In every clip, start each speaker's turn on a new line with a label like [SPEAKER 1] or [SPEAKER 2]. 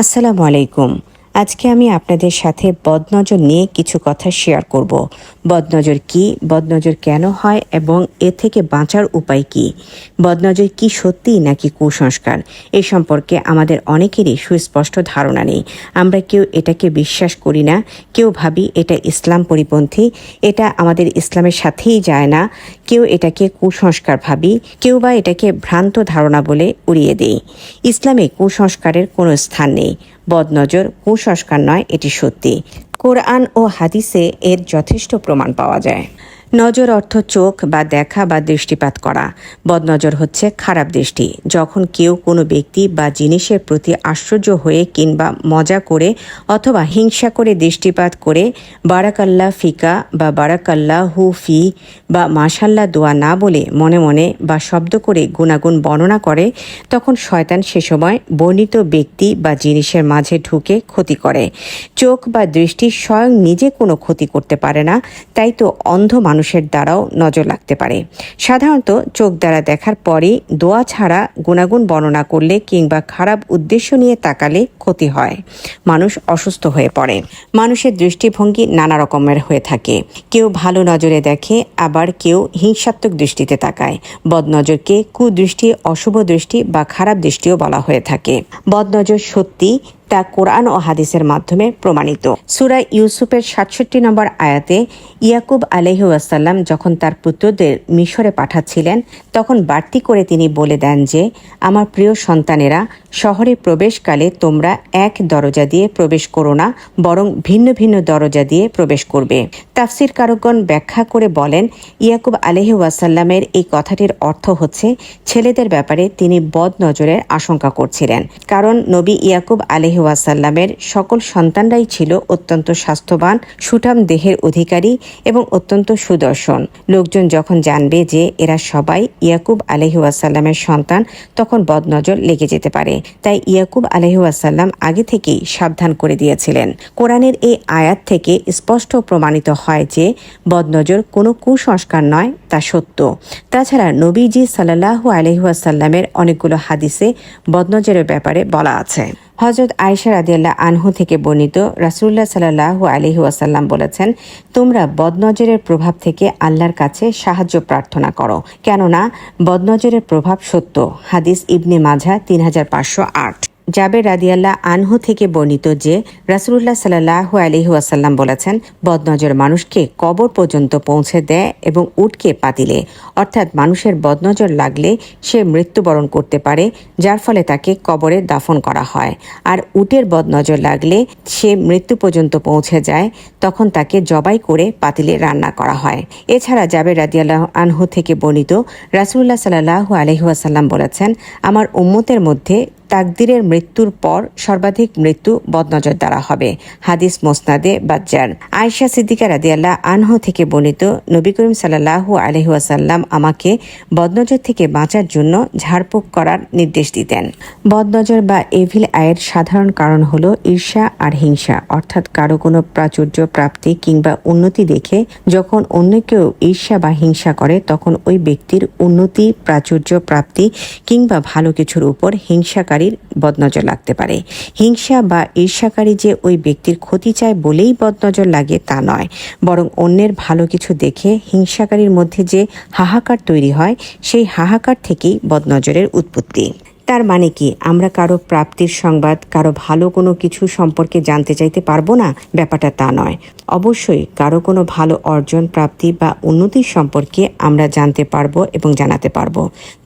[SPEAKER 1] আসসালামু আলাইকুম। আজকে আমি আপনাদের সাথে বদনজর নিয়ে কিছু কথা শেয়ার করব। বদনজর কি? বদনজর কেন হয়? এবং এ থেকে বাঁচার উপায় কি? বদনজর কি সত্যি নাকি কুসংস্কার? এই সম্পর্কে আমাদের অনেকেরই সুস্পষ্ট ধারণা নেই। আমরা কেউ এটাকে বিশ্বাস করি না, কেউ ভাবি এটা ইসলাম পরিপন্থী, এটা আমাদের ইসলামের সাথেই যায় না। কেউ এটাকে কুসংস্কার ভাবি, কেউ বা এটাকে ভ্রান্ত ধারণা বলে উড়িয়ে দেই। ইসলামে কুসংস্কারের কোনো স্থান নেই। বদনজর কুসংস্কার নয় এটি সত্যি। কোরআন ও হাদিসে এর যথেষ্ট প্রমাণ পাওয়া যায়। নজর, অর্থ, চোখ বা দেখা বা দৃষ্টিপাত করা। বদনজর হচ্ছে খারাপ দৃষ্টি। যখন কেউ কোনো ব্যক্তি বা জিনিসের প্রতি আশ্চর্য হয়ে কিংবা মজা করে অথবা হিংসা করে দৃষ্টিপাত করে, বারাকাল্লা ফিকা বা বারাকাল্লা হু ফি বা মাশাল্লা দোয়া না বলে মনে মনে বা শব্দ করে গুণাগুণ বর্ণনা করে, তখন শয়তান সে সময় বর্ণিত ব্যক্তি বা জিনিসের মাঝে ঢুকে ক্ষতি করে। চোখ বা দৃষ্টি স্বয়ং নিজে কোনো ক্ষতি করতে পারে না, তাই তো অন্ধ মানুষের দ্বারাও নজর লাগতে পারে। সাধারণত চোখ দ্বারা দেখার পরই দোয়া ছাড়া গুণাগুণ বর্ণনা করলে কিংবা খারাপ উদ্দেশ্য নিয়ে তাকালে ক্ষতি হয়। মানুষ অসুস্থ হয়ে পড়ে। মানুষের দৃষ্টিভঙ্গি নানা রকমের হয়ে থাকে। কেউ ভালো নজরে দেখে, আবার কেউ হিংসাত্মক দৃষ্টিতে তাকায়। বদনজরকে কুদৃষ্টি, অশুভ দৃষ্টি বা খারাপ দৃষ্টিও বলা হয়ে থাকে। বদনজর সত্যি তা কোরআন ও হাদিসের মাধ্যমে প্রমাণিত। সুরা ইউসুফের সাতষট্টি নম্বর আয়াতে ইয়াকুব আলহিউসাল্লাম যখন তার পুত্রদের মিশরে পাঠাচ্ছিলেন, তখন বাড়তি করে তিনি বলে দেন যে, আমার প্রিয় সন্তানেরা, শহরে প্রবেশকালে তোমরা এক দরজা দিয়ে প্রবেশ করো না, বরং ভিন্ন ভিন্ন দরজা দিয়ে প্রবেশ করবে। তাফসির কারকগণ ব্যাখ্যা করে বলেন, ইয়াকুব আলহি ওয়াসাল্লামের এই কথাটির অর্থ হচ্ছে, ছেলেদের ব্যাপারে তিনি বদ নজরের আশঙ্কা করছিলেন। কারণ নবী ইয়াকুব আলহি ওয়াসাল্লামের সকল সন্তানরাই ছিল অত্যন্ত স্বাস্থ্যবান, সুঠাম দেহের অধিকারী এবং অত্যন্ত সুদর্শন। লোকজন যখন জানবে যে এরা সবাই ইয়াকুব আলহি ওয়াসাল্লামের সন্তান, তখন বদনজর লেগে যেতে পারে। তাই ইয়াকুব আলহি ওয়াসাল্লাম আগে থেকেই সাবধান করে দিয়েছিলেন। কোরআনের এই আয়াত থেকে স্পষ্ট প্রমাণিত হয় যে বদনজর কোনো কুসংস্কার নয়, তা সত্য। তাছাড়া নবীজি সাল্লাহু আলহিহাসাল্লামের অনেকগুলো হাদিসে বদনজরের ব্যাপারে বলা আছে। হজরত আয়সা রাদিয়াল্লাহ আনহু থেকে বর্ণিত রাসুল্লাহ সাল্লাহ আলহি ওয়াসাল্লাম বলেছেন, তোমরা বদনজরের প্রভাব থেকে আল্লাহর কাছে সাহায্য প্রার্থনা করো। কেননা, বদনজরের প্রভাব সত্য। হাদিস ইবনে মাঝা তিন হাজার পাঁচশো আট। জাবের রাদিয়াল্লাহ আনহু থেকে বর্ণিত যে রাসুল্লাহ সাল্লাহু আলহি ওয়াসাল্লাম বলেছেন, বদনজর মানুষকে কবর পর্যন্ত পৌঁছে দেয় এবং উটকে পাতিলে। অর্থাৎ মানুষের বদনজর লাগলে সে মৃত্যুবরণ করতে পারে, যার ফলে তাকে কবরে দাফন করা হয়। আর উটের বদনজর লাগলে সে মৃত্যু পর্যন্ত পৌঁছে যায়, তখন তাকে জবাই করে পাতিলে রান্না করা হয়। এছাড়া জাবের রাদিয়াল্লাহ আনহু থেকে বর্ণিত রাসুল্লাহ সাল্লাহু আলহি বলেছেন, আমার উম্মতের মধ্যে তাকদিরের মৃত্যুর পর সর্বাধিক মৃত্যু বদনজর দ্বারা হবে, হাদিস মোসনাদে বাজ্জার। আয়সা সিদ্দিকা রাদিয়াল্লাহ আনহু থেকে বর্ণিত, নবী করিম সাল্লাহু আলহিহাসাল্লাম আমাকে বদনজর থেকে বাঁচার জন্য ঝাড়ফুঁক করার নির্দেশ দিতেন। বদনজর বা এভিল আয়ের সাধারণ কারণ হল ঈর্ষা আর হিংসা, অর্থাৎ কারও কোনো প্রাচুর্য, প্রাপ্তি কিংবা উন্নতি দেখে যখন অন্য কেউ ঈর্ষা বা হিংসা করে, তখন ওই ব্যক্তির উন্নতি, প্রাচুর্য, প্রাপ্তি কিংবা ভালো কিছুর উপর হিংসাকারী হিংসাকারীর বদনজর লাগতে পারে। হিংসা বা ঈর্ষাকারী যে ওই ব্যক্তির ক্ষতি চায় বলেই বদনজর লাগে তা নয়। বরং অন্যের ভালো কিছু দেখে হিংসাকারীর মধ্যে যে হাহাকার তৈরি হয়, সেই হাহাকার থেকেই বদনজরের উৎপত্তি। তার মানে কি? আমরা কারও প্রাপ্তির সংবাদ, কারও ভালো কোনো কিছু সম্পর্কে জানতে চাইতে পারব না? ব্যাপারটা তা নয়। অবশ্যই কারও কোনো ভালো অর্জন, প্রাপ্তি বা উন্নতির সম্পর্কে আমরা জানতে পারব এবং জানাতে পারব।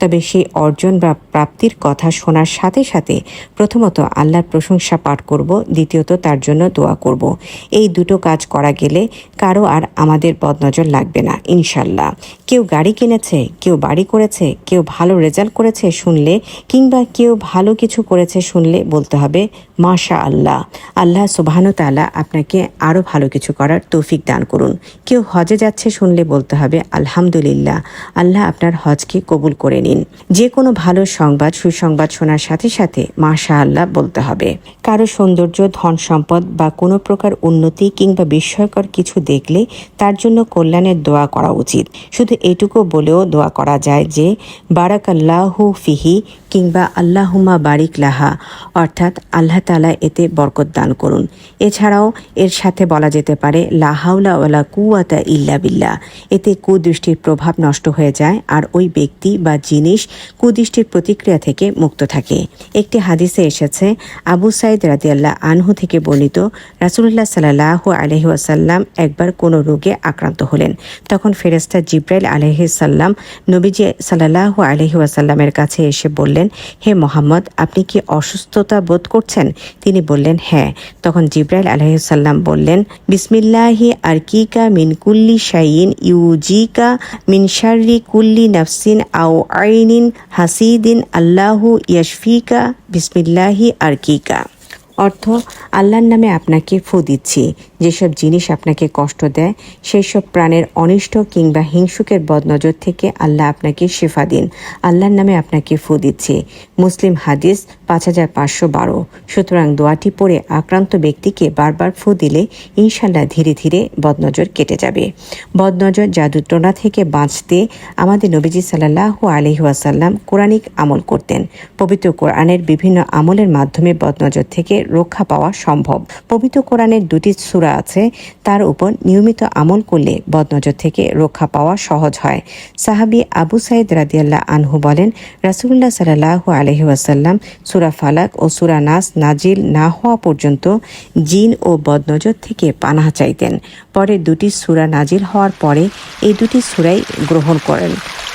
[SPEAKER 1] তবে সেই অর্জন বা প্রাপ্তির কথা শোনার সাথে সাথে প্রথমত আল্লাহর প্রশংসা পাঠ করব, দ্বিতীয়ত তার জন্য দোয়া করব। এই দুটো কাজ করা গেলে কারও আর আমাদের বদনজর লাগবে না ইনশাল্লাহ কেউ গাড়ি কিনেছে, কেউ বাড়ি করেছে, কেউ ভালো রেজাল্ট করেছে শুনলে কিংবা কেউ ভালো কিছু করেছে শুনলে বলতে হবে। মাশা আল্লাহ আল্লাহ সুবাহানু আপনাকে আরও ভালো কিছু করার তৌফিক দান করুন। কেউ হজে যাচ্ছে শুনলে বলতে হবে, আলহামদুলিল্লাহ, আল্লাহ আপনার হজকে কবুল করে নিন। যে কোনো ভালো সংবাদ, সুসংবাদ শোনার সাথে সাথে মাশা আল্লাহ বলতে হবে। কারও সৌন্দর্য, ধন সম্পদ বা কোনো প্রকার উন্নতি কিংবা বিস্ময়কর কিছু দেখলে তার জন্য কল্যাণের দোয়া করা উচিত। শুধু এটুকু বলেও দোয়া করা যায় যে, বারাকাল্লাহু ফিহি কিংবা আল্লাহুমা বারিক লাহা অর্থাৎ আল্লাহ তালা এতে বরকত দান করুন। এছাড়াও এর সাথে বলা যেতে পারে লাহাউলা ওয়ালা কুয়াতা ইল্লা বিল্লা এতে কুদৃষ্টির প্রভাব নষ্ট হয়ে যায় আর ওই ব্যক্তি বা জিনিস কুদৃষ্টির প্রতিক্রিয়া থেকে মুক্ত থাকে। একটি হাদিসে এসেছে, আবু সাইদ রাদিয়াল্লাহ আনহু থেকে বর্ণিত রাসুল্লাহ সাল্লাহ আলহি ওয়াসাল্লাম একবার কোনো রোগে আক্রান্ত হলেন। তখন ফেরেস্তা জিব্রাইল আলহিসাল্লাম নবীজি সাল্লাহ আলহি ওয়াসাল্লামের কাছে এসে বললেন, হে মোহাম্মদ, আপনি কি অসুস্থতা বোধ করছেন? তিনি বললেন হ্যাঁ। তখন জিব্রাইল আলহিসাল্লাম বললেন, বিসমিল্লাহি আরকিকা মিন কুল্লি শাইন ইউজিকা মিন শাররি কুল্লি নাফসিন আও আইনিন হাসিদিন আল্লাহু ইয়াশফিকা বিসমিল্লাহি আরকিকা। অর্থ আল্লাহর নামে আপনাকে ফু দিচ্ছি। যেসব জিনিস আপনাকে কষ্ট দেয় সেই সব প্রাণের অনিষ্ট কিংবা হিংসুকের বদনজর থেকে আল্লাহ আপনাকে শেফা দিন। আল্লাহর নামে আপনাকে ফু দিচ্ছি। মুসলিম হাদিস পাঁচ হাজার পাঁচশো বারো। সুতরাং দোয়াটি পড়ে আক্রান্ত ব্যক্তিকে বারবার ফু দিলে ইনশাল্লাহ ধীরে ধীরে বদনজর কেটে যাবে। বদনজর জাদুটনা থেকে বাঁচতে আমাদের নবীজি সাল্লাহ আলহি ওয়াসাল্লাম কোরআনিক আমল করতেন। পবিত্র কোরআনের বিভিন্ন আমলের মাধ্যমে বদনজর থেকে রক্ষা পাওয়া সম্ভব। পবিত্র কোরআনের দুটি সূরা আছে, তার উপর নিয়মিত আমল করলে বদনজর থেকে রক্ষা পাওয়া সহজ হয়। সাহাবি আবু সাইদ রাদিয়াল্লাহ আনহু বলেন রাসুল্লাহ সাল্লাহ আলহি ওয়াসাল্লাম সুরা ফালাক ও সুরা নাস নাজিল না হওয়া পর্যন্ত জিন ও বদনজর থেকে পানাহা চাইতেন। পরে দুটি সুরা নাজিল হওয়ার পরে এই দুটি সুরাই গ্রহণ করেন।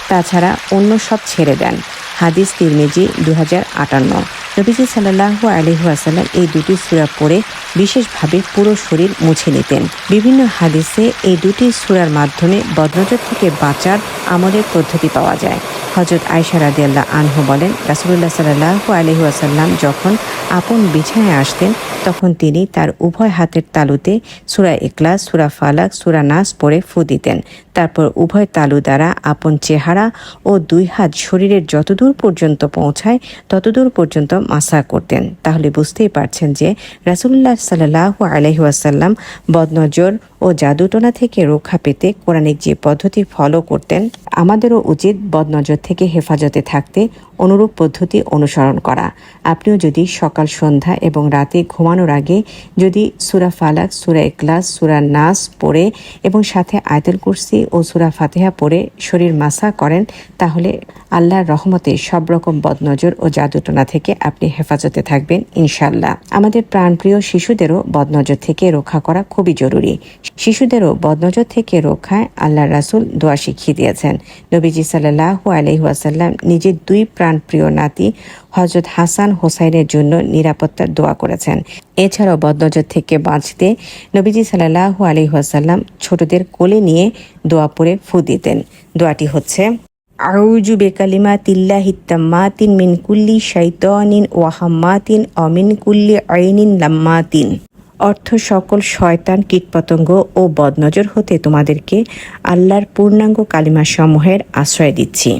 [SPEAKER 1] তাছাড়া অন্য সব ছেড়ে দেন। হাদিস তিরমিজি দু হাজার আটান্ন। নবীজি সাল্লাহু আলহু আসাল্লাম এই দুটি সুরা পড়ে বিশেষভাবে পুরো শরীর মুছে নিতেন। বিভিন্ন হাদিসে এই দুটি সুরার মাধ্যমে বদনজর থেকে বাঁচার আমলের পদ্ধতি পাওয়া যায়। হজরত আয়সা রাদিয়াল্লাহ আনহু বলেন রাসুল্লাহ সাল্লাহু আলহু আসাল্লাম যখন আপন বিছানায় আসতেন, তখন তিনি তার উভয় হাতের তালুতে সুরা একলাস সুরা ফালাক, সুরা নাস পরে ফু দিতেন। তারপর উভয় তালু দ্বারা আপন চেহারা ও দুই হাত শরীরের যতদূর পর্যন্ত পৌঁছায়, ততদূর পর্যন্ত মাসা করতেন। তাহলে বুঝতেই পারছেন যে রাসুল্লাহ সাল্লাহ আলহিউসাল্লাম বদনজর ও জাদুটনা থেকে রক্ষা পেতে কোরআনিক যে পদ্ধতি ফলো করতেন, আমাদেরও উচিত বদনজর থেকে হেফাজতে থাকতে অনুরূপ পদ্ধতি অনুসরণ করা। আপনিও যদি সকাল, সন্ধ্যা এবং রাতে ঘুমানোর আগে যদি সুরা ফালাক, সুরা এক্লাস সুরা নাস পড়ে এবং সাথে আয়তুল কুরসি ও সুরা ফাতেহা পড়ে শরীর মাসা করেন, তাহলে আল্লাহর রহমতে সব রকম বদনজর ও জাদুটনা থেকে আপনি হেফাজতে থাকবেন ইনশাল্লাহ আমাদের প্রাণপ্রিয় শিশুদেরও বদনজর থেকে রক্ষা করা খুবই জরুরি। শিশুদেরও বদনজর থেকে রক্ষায় আল্লাহ রাসুল দোয়া শিখিয়ে দিয়েছেন। নবীজি সাল্লাহ আলহিহাসাল্লাম নিজের দুই প্রাণপ্রিয় নাতি হজরত হাসান হোসাইনের জন্য নিরাপত্তার দোয়া করেছেন। এছাড়াও বদনজর থেকে বাঁচতে নবীজি সাল্লাহ আলহিহাসাল্লাম ছোটদের কোলে নিয়ে দোয়া পড়ে ফু দিতেন। দোয়াটি হচ্ছে আউজু বেকালিমা তিল্লা হিত্তাম্মাতিন মিন কুল্লি শাইতানিন ওয়াহাম্মাতিন অমিন কুল্লি আইনিন লাম্মাতিন। অর্থ সকল শয়তান, কীটপতঙ্গ ও বদনজর হতে তোমাদেরকে আল্লাহর পূর্ণাঙ্গ কালিমা সমূহের আশ্রয় দিচ্ছি।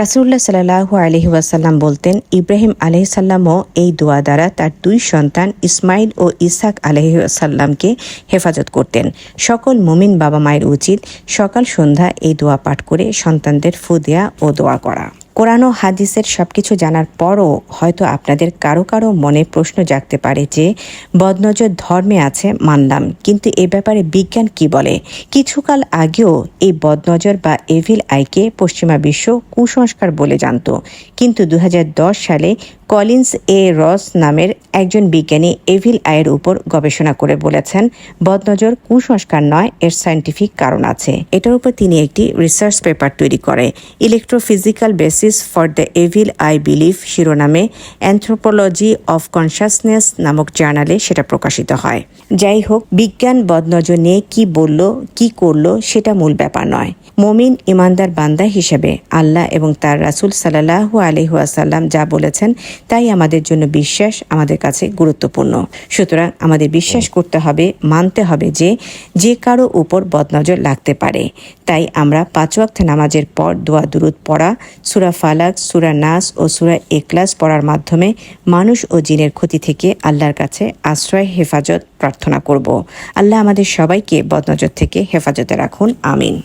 [SPEAKER 1] রাসুল্লাহ সাল্লাহু আলহি ওয়াসাল্লাম বলতেন, ইব্রাহিম আলহিসাল্লামও এই দোয়া দ্বারা তার দুই সন্তান ইসমাইল ও ইসাক আলহিসাল্লামকে হেফাজত করতেন। সকল মুমিন বাবা মায়ের উচিত সকাল সন্ধ্যা এই দোয়া পাঠ করে সন্তানদের ফুদেয়া ও দোয়া করা। কোরআন হাদিসের সবকিছু জানার পরও হয়তো আপনাদের কারও কারও মনে প্রশ্ন জাগতে পারে যে, বদনজর ধর্মে আছে, মানলাম। কিন্তু এ ব্যাপারে বিজ্ঞান কি বলে? কিছুকাল আগেও এই বদনজর বা এভিল আইকে পশ্চিমা বিশ্ব কুসংস্কার বলে জানত। কিন্তু দু হাজার দশ সালে কলিন্স এ রস নামের একজন বিজ্ঞানী এভিল আয়ের উপর গবেষণা করে বলেছেন, বদনজর কুসংস্কার নয়, এর সায়েন্টিফিক কারণ আছে। এটার উপর তিনি একটি রিসার্চ পেপার তৈরি করে। Electrophysiological basis for the evil eye belief শিরোনামে অ্যান্থ্রোপোলজি অফ কনসাসনেস নামক জার্নালে সেটা প্রকাশিত হয়। যাই হোক, বিজ্ঞান বদনজর নিয়ে কি বলল, কি করল, সেটা মূল ব্যাপার নয়। মমিন ইমানদার বান্দা হিসেবে আল্লাহ এবং তার রাসুল সাল্লাহু আলহাসাল্লাম যা বলেছেন তাই আমাদের জন্য বিশ্বাস আমাদের কাছে গুরুত্বপূর্ণ। সুতরাং আমাদের বিশ্বাস করতে হবে, মানতে হবে যে যে কারও উপর বদনজর লাগতে পারে। তাই আমরা পাঁচ ওয়াক্ত নামাজের পর দোয়া, দুরুদ পড়া, সুরা ফালাক, সুরা নাস ও সুরা এক্লাস পড়ার মাধ্যমে মানুষ ও জিনের ক্ষতি থেকে আল্লাহর কাছে আশ্রয়, হেফাজত প্রার্থনা করব। আল্লাহ আমাদের সবাইকে বদনজর থেকে হেফাজতে রাখুন। আমিন।